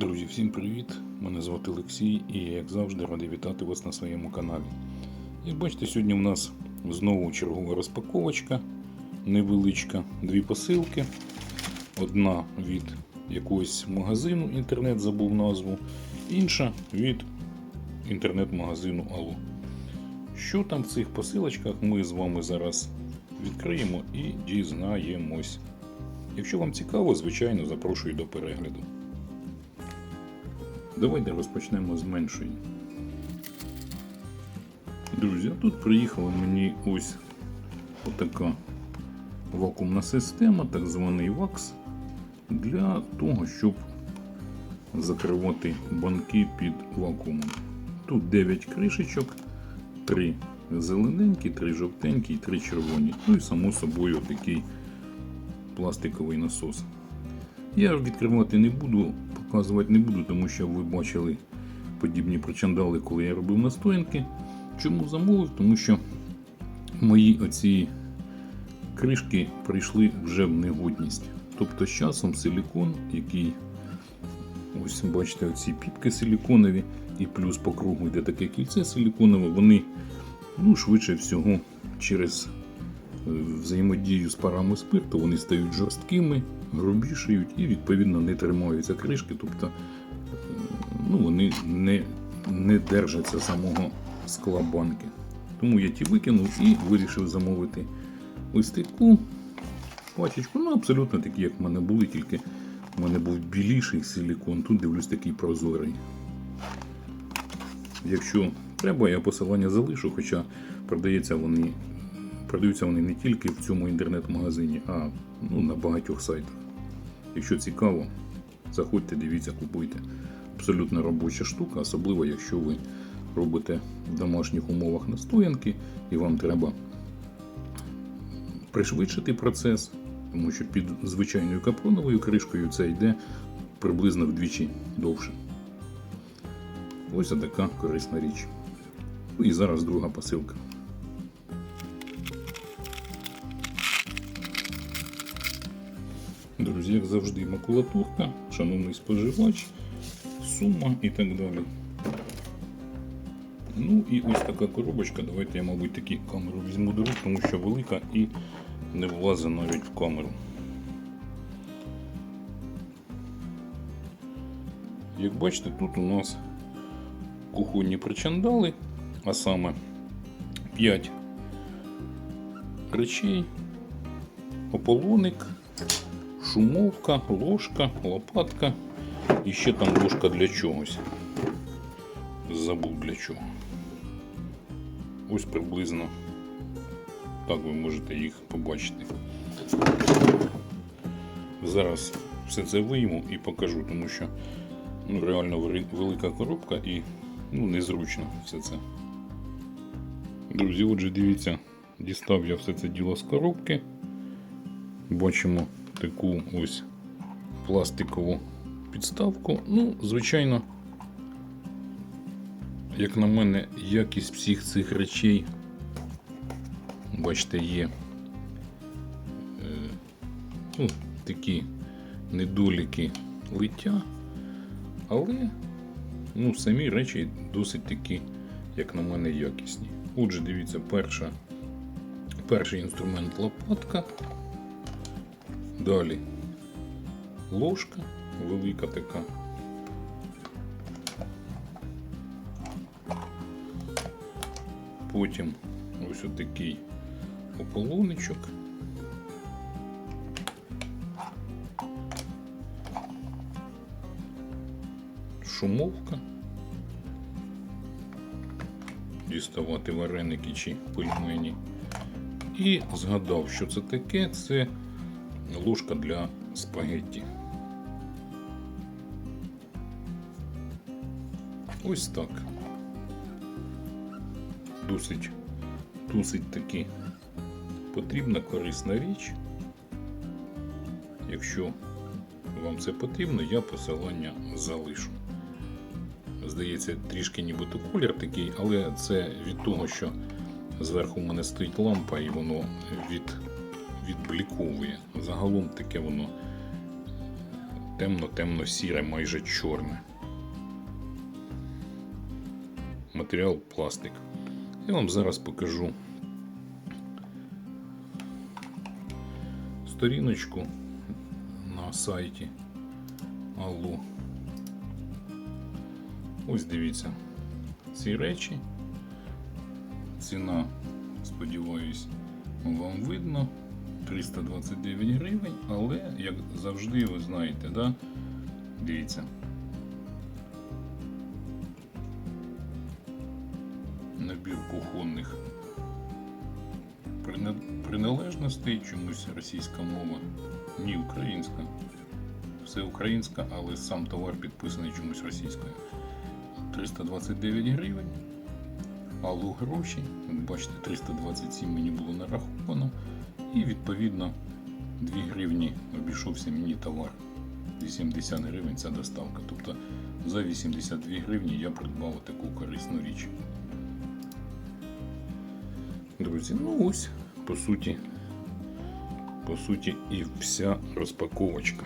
Друзі, всім привіт! Мене звати Олексій і я, як завжди, радий вітати вас на своєму каналі. Як бачите, сьогодні у нас знову чергова розпаковочка невеличка, дві посилки. Одна від якогось магазину, інтернет забув назву, інша від інтернет-магазину Алло. Що там в цих посилочках, ми з вами зараз відкриємо і дізнаємось. Якщо вам цікаво, звичайно, запрошую до перегляду. Давайте розпочнемо з меншої. Друзі, а тут приїхала мені ось отака вакуумна система, так званий вакс, для того, щоб закривати банки під вакуумом. Тут 9 кришечок, 3 зелененькі, 3 жовтенькі і 3 червоні. Ну і само собою такий пластиковий насос. Я відкривати не буду, показувати не буду, тому що ви бачили подібні причандали, коли я робив настоянки. Чому замовив? Тому що мої оці кришки прийшли вже в негодність. Тобто з часом силікон, який ось бачите, оці піпки силіконові, і плюс по кругу йде таке кільце силіконове, вони ну, швидше всього через е, взаємодію з парами спирту вони стають жорсткими, грубішають і відповідно не тримаються кришки, тобто ну, вони не, не держаться самого скла банки. Тому я ті викинув і вирішив замовити ось таку пачечку. Ну, абсолютно такі, як в мене були, тільки в мене був біліший силікон, тут дивлюсь такий прозорий. Якщо треба, я посилання залишу, хоча продається вони, продаються вони не тільки в цьому інтернет-магазині, а ну, на багатьох сайтах. Якщо цікаво, заходьте, дивіться, купуйте. Абсолютно робоча штука, особливо якщо ви робите в домашніх умовах настоянки і вам треба пришвидшити процес, тому що під звичайною капроновою кришкою це йде приблизно вдвічі довше. Ось така корисна річ. Ну і зараз друга посилка. Друзі, як завжди, макулатурка, шановний споживач, сума і так далі. Ну і ось така коробочка. Давайте я, мабуть, таки камеру візьму до рук, тому що велика і не влазить навіть в камеру. Як бачите, тут у нас кухонні причандали, а саме 5 речей, ополоник, шумовка, ложка, лопатка і ще там ложка для чогось. Забув для чого. Ось приблизно так ви можете їх побачити. Зараз все це вийму і покажу, тому що ну, реально велика коробка і ну, незручно все це. Друзі, отже, дивіться, дістав я все це діло з коробки. Бачимо таку ось пластикову підставку. Ну, звичайно, як на мене, якість всіх цих речей, бачите, є е, ну, такі недоліки лиття, але ну, самі речі досить такі, як на мене, якісні. Отже, дивіться, перша, перший інструмент лопатка. Далі ложка велика така. Потім ось отакий ополоничок. Шумовка. Діставати вареники чи пельмені. І згадав, що це таке. Це ложка для спагетті. Ось так. Досить, досить таки потрібна корисна річ. Якщо вам це потрібно, я посилання залишу. Здається, трішки нібито колір такий, але це від того, що зверху в мене стоїть лампа і воно від, відбліковує. Загалом таке воно темно-темно-сіре, майже чорне. Матеріал пластик. Я вам зараз покажу сторіночку на сайті Алло. Ось дивіться ці речі. Ціна, сподіваюсь, вам видно. 329 гривень, але, як завжди, ви знаєте, да? дивіться. Набір кухонних приналежностей, чомусь російська мова, ні українська. Все українська, але сам товар підписаний чомусь російською. 329 гривень. Алло гроші. Бачите, 327 мені було нараховано. І відповідно 2 гривні обійшовся мені товар. 80 гривень ця доставка. Тобто за 82 гривні я придбав таку корисну річ. Друзі, ну ось, по суті, по суті, і вся розпаковочка.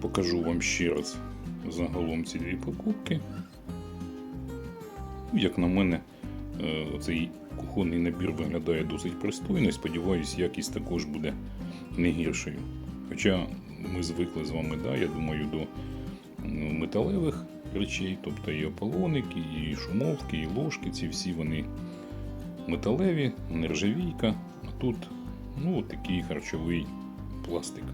Покажу вам ще раз загалом ці дві покупки. Як на мене, е, цей кухонний набір виглядає досить пристойно і сподіваюсь, якість також буде не гіршою. Хоча ми звикли з вами, да, я думаю, до металевих речей, тобто і ополоники, і шумовки, і ложки, ці всі вони металеві, нержавійка, а тут ну, такий харчовий пластик.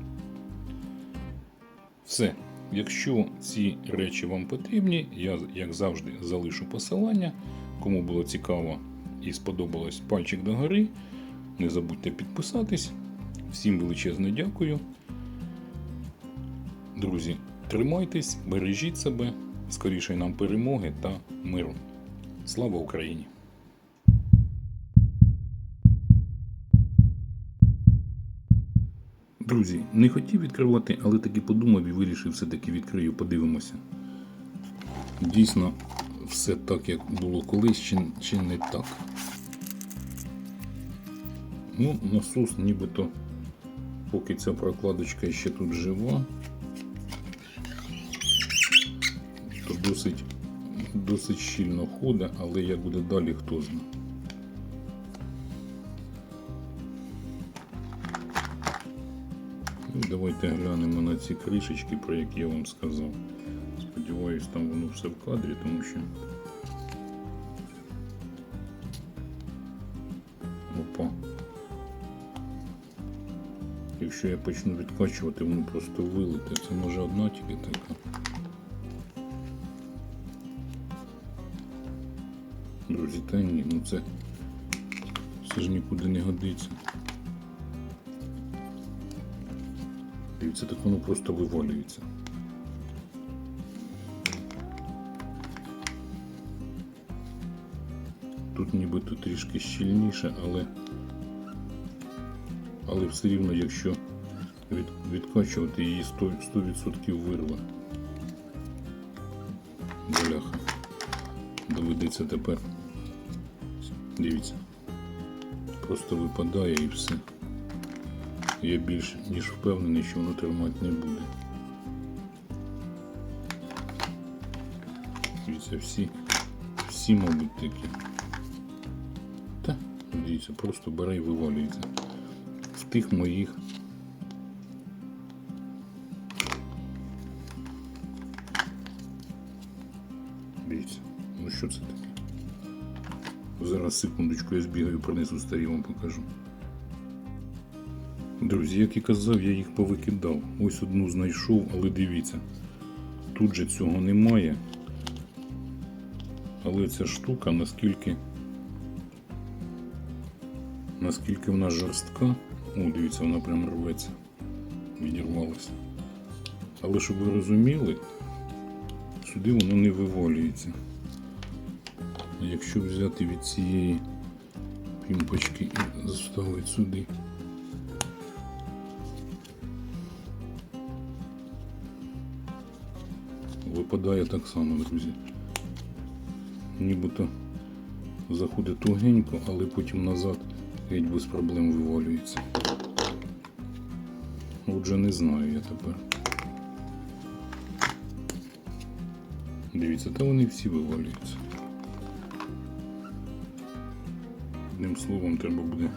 Все. Якщо ці речі вам потрібні, я, як завжди, залишу посилання. Кому було цікаво і сподобалось пальчик догори. Не забудьте підписатись. Всім величезне дякую. Друзі, тримайтесь, бережіть себе, скоріше нам перемоги та миру. Слава Україні! Друзі, не хотів відкривати, але таки подумав і вирішив все-таки відкрию, подивимося. Дійсно, все так, як було колись, чи, чи не так. Ну, насос нібито, поки ця прокладочка ще тут жива, то досить, досить щільно ходить, але як буде далі, хто знає. Ну, давайте глянемо на ці кришечки, про які я вам сказав. Сподіваюсь, там воно все в кадрі, тому що. Опа. Якщо я почну відкачувати, воно просто вилите. Це може одна тільки така. Друзі, та ні, ну це, це ж нікуди не годиться. Дивіться, так воно просто вивалюється. Тут нібито трішки щільніше, але але все рівно, якщо від, відкачувати її 100%, 100% вирве. Бляха. Доведеться тепер. Дивіться. Просто випадає і все. Я більш ніж впевнений, що воно тримати не буде. Дивіться, всі, всі, мабуть, такі. Дивіться, просто бере і вивалюється. В тих моїх. Дивіться, ну що це таке? Зараз секундочку я збігаю, принесу старі вам покажу. Друзі, як і казав, я їх повикидав. Ось одну знайшов, але дивіться, тут же цього немає. Але ця штука наскільки наскільки вона жорстка. О, дивіться, вона прям рветься. Відірвалася. Але щоб ви розуміли, сюди воно не вивалюється. А якщо взяти від цієї пімпочки і заставити сюди. Випадає так само, друзі. Нібито заходить тугенько, але потім назад геть без проблем вивалюється. Отже, не знаю я тепер. Дивіться, та вони всі вивалюються. Одним словом, треба буде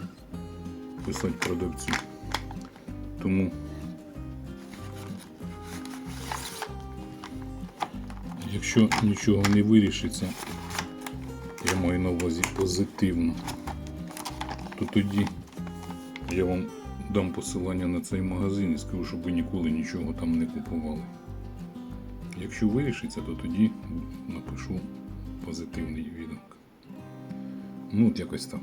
писати продавцю. Тому якщо нічого не вирішиться, я маю на увазі позитивно, то тоді я вам дам посилання на цей магазин і скажу, щоб ви ніколи нічого там не купували. Якщо вирішиться, то тоді напишу позитивний відгук. Ну, от якось так.